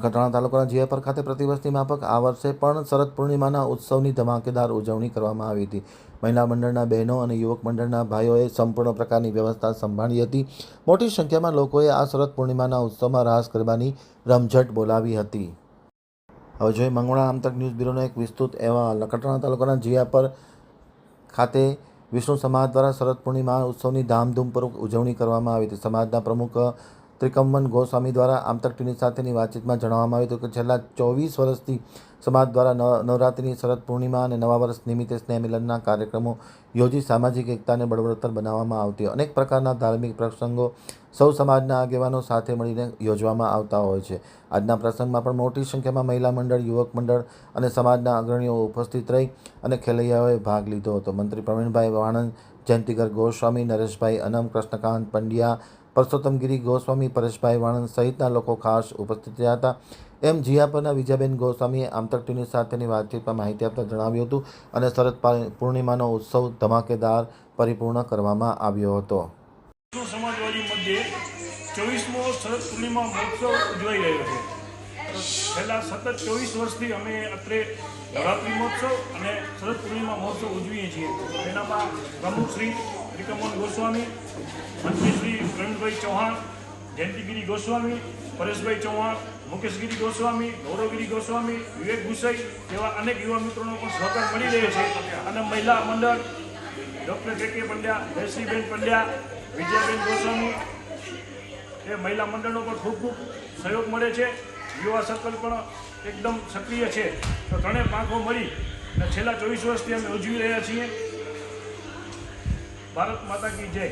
નખત્રાણા તાલુકાના જીયાપર ખાતે પ્રતિવર્ષની માફક આ વર્ષે પણ શરદ પૂર્ણિમાના ઉત્સવની ધમાકેદાર ઉજવણી કરવામાં આવી હતી. મહિલા મંડળના બહેનો અને યુવક મંડળના ભાઈઓએ સંપૂર્ણ પ્રકારની વ્યવસ્થા સંભાળી હતી. મોટી સંખ્યામાં લોકોએ આ શરદ પૂર્ણિમાના ઉત્સવમાં રાસ ગરબાની રમઝટ બોલાવી હતી. હવે જોઈએ મંગળા આમતક ન્યૂઝ બ્યુરોનો એક વિસ્તૃત અહેવાલ. નખત્રાણા તાલુકાના જીયાપર ખાતે વિષ્ણુ સમાજ દ્વારા શરદ પૂર્ણિમા ઉત્સવની ધામધૂમપૂર્વક ઉજવણી કરવામાં આવી હતી. સમાજના પ્રમુખ ત્રિકમવન ગોસ્વામી દ્વારા આમતક ટીવી સાથેની વાતચીતમાં જણાવવામાં આવ્યું હતું કે છેલ્લા ચોવીસ વર્ષથી સમાજ દ્વારા નવ નવરાત્રિની શરદ પૂર્ણિમા અને નવા વર્ષ નિમિત્તે સ્નેહ મિલનના કાર્યક્રમો યોજી સામાજિક એકતાને બળવત્તર બનાવવામાં આવતી અનેક પ્રકારના ધાર્મિક પ્રસંગો સૌ સમાજના આગેવાનો સાથે મળીને યોજવામાં આવતા હોય છે. આજના પ્રસંગમાં પણ મોટી સંખ્યામાં મહિલા મંડળ, યુવક મંડળ અને સમાજના અગ્રણીઓ ઉપસ્થિત રહી અને ખેલૈયાઓએ ભાગ લીધો હતો. મંત્રી પ્રવીણભાઈ વાણંદ જયંતિગર ગોસ્વામી, નરેશભાઈ અનમ, કૃષ્ણકાંત પંડ્યા પરસોત્તમગીરી ગોસ્વામી, પરેશભાઈ વાણંદ સહિતના લોકો ખાસ ઉપસ્થિત રહ્યા હતા. એમ જીયાપરના વિજયબેન ગોસ્વામીએ આમતક સાથેની વાતચીતમાં માહિતી આપતા જણાવ્યું હતું અને શરદ પૂર્ણિમાનો ઉત્સવ ધમાકેદાર પરિપૂર્ણ કરવામાં આવ્યો હતો. સમાજવાદી મધ્યે ચોવીસમો શરદ પૂર્ણિમા મહોત્સવ ઉજવાઈ રહ્યો છે. છેલ્લા સતત ચોવીસ વર્ષથી અમે અત્રે નવરાત્રિ મહોત્સવ અને શરદ પૂર્ણિમા મહોત્સવ ઉજવીએ છીએ. તેનામાં પ્રમુખ શ્રી ત્રિકમન ગોસ્વામી મંત્રી શ્રી પ્રવીણભાઈ ચૌહાણ, જયંતિગીરી ગોસ્વામી, પરેશભાઈ ચૌહાણ, મુકેશગીરી ગોસ્વામી, ગૌરવગીરી ગોસ્વામી, વિવેક ગુસાઈ જેવા અનેક યુવા મિત્રોનો પણ સહકાર મળી રહ્યો છે. અને મહિલા મંડળ, ડૉક્ટર કે કે પંડ્યા, જયશ્રીબેન પંડ્યા, વિજયાબેન ગોસ્વામી, એ મહિલા મંડળનો પણ ખૂબ ખૂબ સહયોગ મળે છે. યુવા સર્કલ પણ એકદમ સક્રિય છે. તો ત્રણેય પાંખો મળી અને છેલ્લા ચોવીસ વર્ષથી અમે ઉજવી રહ્યા છીએ. ભારત માતા કી જય.